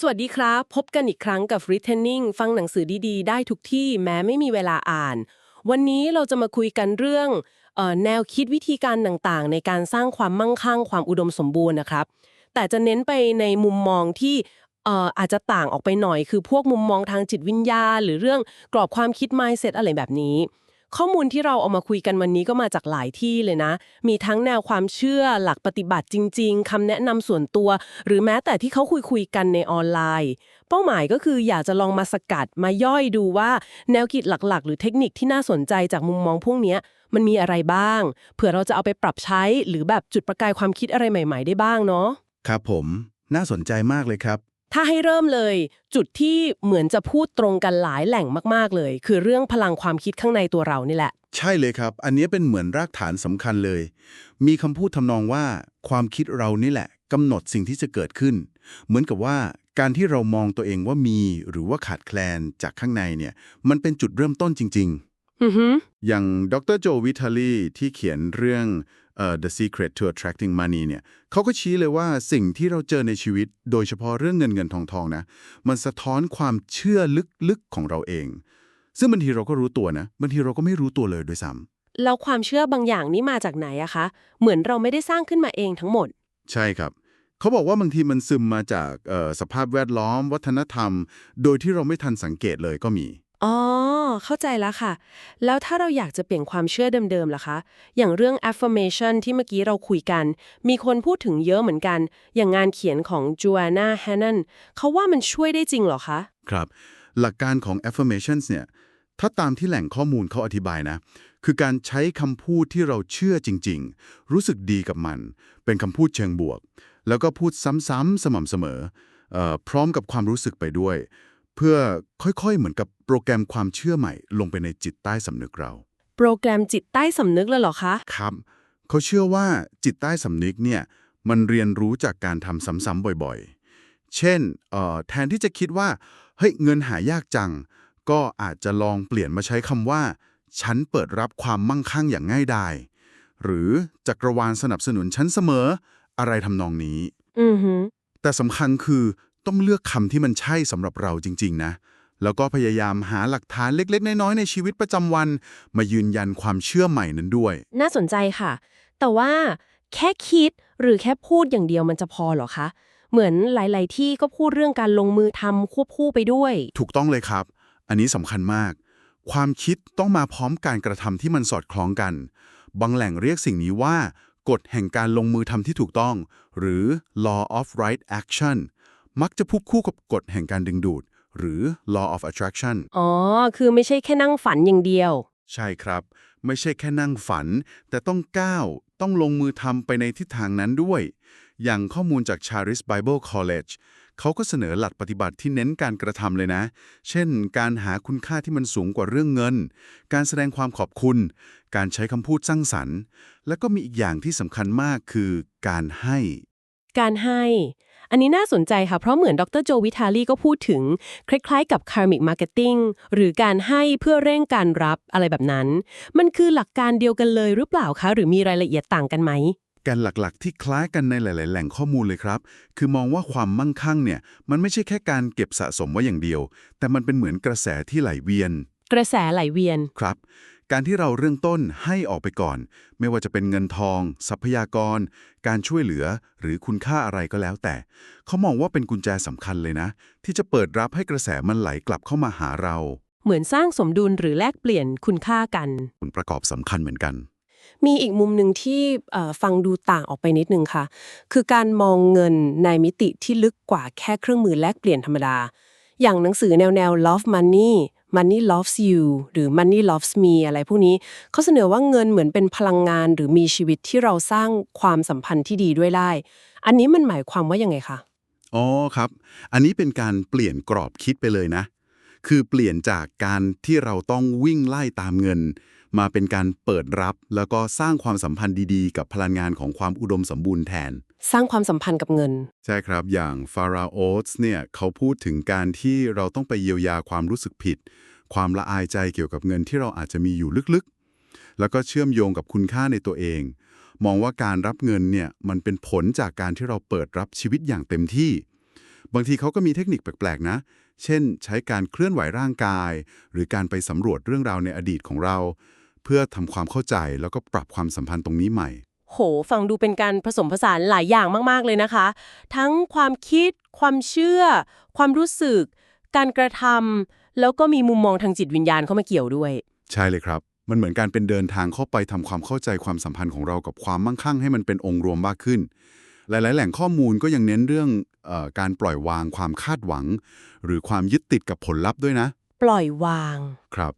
สวัสดีครับ พบกันอีกครั้งกับ Returning ฟังหนังสือดีๆ ได้ทุกที่แม้ไม่มีเวลาอ่าน วันนี้เราจะมาคุยกันเรื่องออแนวคิดวิธีการต่างๆ ในการสร้างความมั่งคั่งความอุดมสมบูรณ์นะครับ แต่จะเน้นไปในมุมมองที่เอ่ออาจจะต่างออกไปหน่อย คือพวกมุมมองทางจิตวิญญาณ หรือเรื่องกรอบความคิด mindset อะไรแบบนี้ ข้อมูลที่เราเอามาคุยกันวันนี้ก็มาจากหลายที่เลยนะ มีทั้งแนวความเชื่อหลักปฏิบัติจริง ๆคำแนะนำส่วนตัว หรือแม้แต่ที่เขาคุยคุยกันในออนไลน์ เป้าหมายก็คืออยากจะลองมาสกัดมาย่อยดูว่า แนวคิดหลักๆ หรือเทคนิคที่น่าสนใจจากมุมมองพวกนี้มันมีอะไรบ้างเผื่อเราจะเอาไปปรับใช้หรือแบบจุดประกายความคิดอะไรใหม่ ๆ ได้บ้างเนาะครับผมน่าสนใจมากเลยครับ ถ้าให้เริ่มเลย จุดที่เหมือนจะพูดตรงกันหลายแหล่งมากๆเลย คือเรื่องพลังความคิดข้างในตัวเรานี่แหละ ใช่เลยครับ อันนี้เป็นเหมือนรากฐานสำคัญเลย มีคำพูดทำนองว่า ความคิดเรานี่แหละกำหนดสิ่งที่จะเกิดขึ้น เหมือนกับว่าการที่เรามองตัวเองว่ามีหรือว่าขาดแคลนจากข้างในเนี่ย มันเป็นจุดเริ่มต้นจริง ๆ อย่างดรโจวิทาลีที่เขียนเรื่องเอ่อ The Secret to Attracting Money เนี่ยเขาก็ชี้เลยว่าสิ่งที่เราเจอในชีวิต โดยเฉพาะเรื่องเงินเงินทองทองนะ มันสะท้อนความเชื่อลึกๆของเราเอง ซึ่งบางทีเราก็รู้ตัวนะบางทีเราก็ไม่รู้ตัวเลยด้วยซ้ำแล้วความเชื่อบางอย่างนี่มาจากไหนอะคะ เหมือนเราไม่ได้สร้างขึ้นมาเองทั้งหมด ใช่ครับเขาบอกว่าบางทีมันซึมมาจากเอ่อสภาพแวดล้อม วัฒนธรรม โดยที่เราไม่ทันสังเกตเลยก็มีอ๋อ เข้าใจแล้วค่ะ แล้วถ้าเราอยากจะเปลี่ยนความเชื่อเดิมๆล่ะคะ อย่างเรื่อง affirmation ที่เมื่อกี้เราคุยกัน มีคนพูดถึงเยอะเหมือนกัน อย่างงานเขียนของ Joanna Hannon เขาว่ามันช่วยได้จริงหรอคะ ครับ หลักการของ affirmations เนี่ย ถ้าตามที่แหล่งข้อมูลเขาอธิบายนะ คือการใช้คำพูดที่เราเชื่อจริง ๆ รู้สึกดีกับมัน เป็นคำพูดเชิงบวก แล้วก็พูดซ้ำๆสม่ำเสมอออพร้อมกับความรู้สึกไปด้วย เพื่อค่อยๆเหมือนกับโปรแกรมความเชื่อใหม่ ลงไปในจิตใต้สำนึกเรา โปรแกรมจิตใต้สำนึกเลยเหรอคะครับ เขาเชื่อว่าจิตใต้สำนึกเนี่ยมันเรียนรู้จากการทำซ้ำๆบ่อยๆ เช่นเอ่อแทนที่จะคิดว่าเฮ้ยเงินหายากจัง ก็อาจจะลองเปลี่ยนมาใช้คำว่า ฉันเปิดรับความมั่งคั่งอย่างง่ายดายหรือจักรวาลสนับสนุนฉันเสมอ อะไรทำนองนี้อือฮึแต่สำคัญคือ ต้องเลือกคำที่มันใช่สำหรับเราจริง ๆ นะ แล้วก็พยายามหาหลักฐานเล็ก ๆ น้อยๆในชีวิตประจำวัน มายืนยันความเชื่อใหม่นั้นด้วย น่าสนใจค่ะ แต่ว่าแค่คิดหรือแค่พูดอย่างเดียวมันจะพอเหรอคะ เหมือนหลาย ๆ ที่ก็พูดเรื่องการลงมือทำควบคู่ไปด้วย ถูกต้องเลยครับ อันนี้สำคัญมาก ความคิดต้องมาพร้อมการกระทำที่มันสอดคล้องกัน บางแหล่งเรียกสิ่งนี้ว่ากฎแห่งการลงมือทำที่ถูกต้อง หรือ law of right action มักจะพูกคู่กับกฎแห่งการดึงดูด หรือ law of attraction อ๋อ คือไม่ใช่แค่นั่งฝันอย่างเดียว ใช่ครับ ไม่ใช่แค่นั่งฝัน แต่ต้องก้าว ต้องลงมือทำไปในทิศทางนั้นด้วย อย่างข้อมูลจาก Charis Bible College เขาก็เสนอหลักปฏิบัติที่เน้นการกระทำเลยนะ เช่น การหาคุณค่าที่มันสูงกว่าเรื่องเงิน การแสดงความขอบคุณ การใช้คำพูดสร้างสรรค์ แล้วก็มีอีกอย่างที่สำคัญมากคือการให้ การให้ อันนี้น่าสนใจค่ะ เพราะเหมือนดรโจวิทาลีก็พูดถึง คล้ายๆกับ karmic marketing หรือการให้เพื่อเร่งการรับอะไรแบบนั้น มันคือหลักการเดียวกันเลยหรือเปล่าคะ หรือมีรายละเอียดต่างกันไหมแกนหลักๆ ที่คล้ายกันในหลาย ๆ แหล่งข้อมูลเลยครับ คือมองว่าความมั่งคั่งเนี่ย มันไม่ใช่แค่การเก็บสะสมไว้อย่างเดียว แต่มันเป็นเหมือนกระแสที่ไหลเวียน กระแสไหลเวียน ครับ การที่เราเริ่มต้นให้ออกไปก่อน ไม่ว่าจะเป็นเงินทอง ทรัพยากร การช่วยเหลือ หรือคุณค่าอะไรก็แล้วแต่ เขามองว่าเป็นกุญแจสำคัญเลยนะ ที่จะเปิดรับให้กระแสมันไหลกลับเข้ามาหาเรา เหมือนสร้างสมดุลหรือแลกเปลี่ยนคุณค่ากัน ผลประกอบสำคัญเหมือนกัน มีอีกมุมหนึ่งที่เอ่อฟังดูต่างออกไปนิดนึงค่ะ คือการมองเงินในมิติที่ลึกกว่าแค่เครื่องมือแลกเปลี่ยนธรรมดา อย่างหนังสือแนวแนว love money money loves you หรือ money loves me อะไรพวกนี้เขาเสนอว่าเงินเหมือนเป็นพลังงานหรือมีชีวิตที่เราสร้างความสัมพันธ์ที่ดีด้วยได้ อันนี้มันหมายความว่ายังไงคะอ๋อครับ อันนี้เป็นการเปลี่ยนกรอบคิดไปเลยนะ คือเปลี่ยนจากการที่เราต้องวิ่งไล่ตามเงิน มาเป็นการเปิดรับแล้วก็สร้างความสัมพันธ์ดีๆ กับพลังงานของความอุดมสมบูรณ์แทน สร้างความสัมพันธ์กับเงิน ใช่ครับ อย่างฟาราโอสเนี่ยเขาพูดถึงการที่เราต้องไปเยียวยาความรู้สึกผิด ความละอายใจเกี่ยวกับเงินที่เราอาจจะมีอยู่ลึกๆ แล้วก็เชื่อมโยงกับคุณค่าในตัวเอง มองว่าการรับเงินเนี่ยมันเป็นผลจากการที่เราเปิดรับชีวิตอย่างเต็มที่ บางทีเขาก็มีเทคนิคแปลกๆนะ เช่น ใช้การเคลื่อนไหวร่างกาย หรือการไปสำรวจเรื่องราวในอดีตของเรา เพื่อทำความเข้าใจแล้วก็ปรับความสัมพันธ์ตรงนี้ใหม่ โห ฟังดูเป็นการผสมผสานหลายอย่างมาก ๆ เลยนะคะ ทั้งความคิด ความเชื่อ ความรู้สึก การกระทำ แล้วก็มีมุมมองทางจิตวิญญาณเข้ามาเกี่ยวด้วย ใช่เลยครับ มันเหมือนการเป็นเดินทางเข้าไปทำความเข้าใจความสัมพันธ์ของเรากับความมั่งคั่งให้มันเป็นองค์รวมมากขึ้น หลาย ๆ แหล่งข้อมูลก็ยังเน้นเรื่องเออการปล่อยวางความคาดหวัง หรือความยึดติดกับผลลัพธ์ด้วยนะ ปล่อยวาง ครับ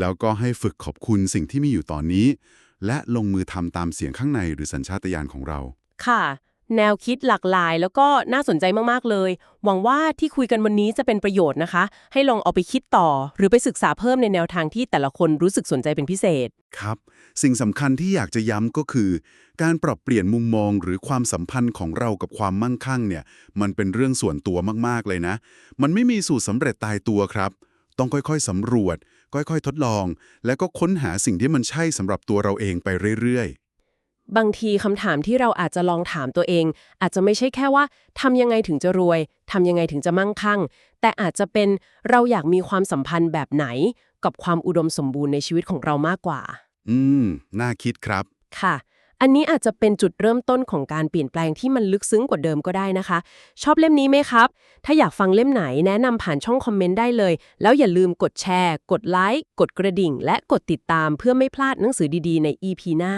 แล้วก็ให้ฝึกขอบคุณสิ่งที่มีอยู่ตอนนี้ และลงมือทำตามเสียงข้างในหรือสัญชาตญาณของเรา ค่ะ แนวคิดหลากหลายแล้วก็น่าสนใจมาก ๆ เลย หวังว่าที่คุยกันวันนี้จะเป็นประโยชน์นะคะ ให้ลองเอาไปคิดต่อ หรือไปศึกษาเพิ่มในแนวทางที่แต่ละคนรู้สึกสนใจเป็นพิเศษ ครับ สิ่งสำคัญที่อยากจะย้ำก็คือ การปรับเปลี่ยนมุมมองหรือความสัมพันธ์ของเรากับความมั่งคั่งเนี่ย มันเป็นเรื่องส่วนตัวมากๆเลยนะ มันไม่มีสูตรสำเร็จตายตัวครับ ต้องค่อยๆสำรวจ ค่อยๆ ทดลอง แล้วก็ค้นหาสิ่งที่มันใช่สำหรับตัวเราเองไปเรื่อยบางทีคำถามที่เราอาจจะลองถามตัวเอง อาจจะไม่ใช่แค่ว่าทำยังไงถึงจะรวยทำยังไงถึงจะมั่งคั่ง แต่อาจจะเป็นเราอยากมีความสัมพันธ์แบบไหน กับความอุดมสมบูรณ์ในชีวิตของเรามากกว่าๆอืม น่าคิดครับ ค่ะ อันนี้อาจจะเป็นจุดเริ่มต้นของการเปลี่ยนแปลงที่มันลึกซึ้งกว่าเดิมก็ได้นะคะ ชอบเล่มนี้ไหมครับ ถ้าอยากฟังเล่มไหนแนะนำผ่านช่องคอมเมนต์ได้เลย แล้วอย่าลืมกดแชร์ กดไลค์ กดกระดิ่ง และกดติดตามเพื่อไม่พลาดหนังสือดีๆ ใน EP หน้า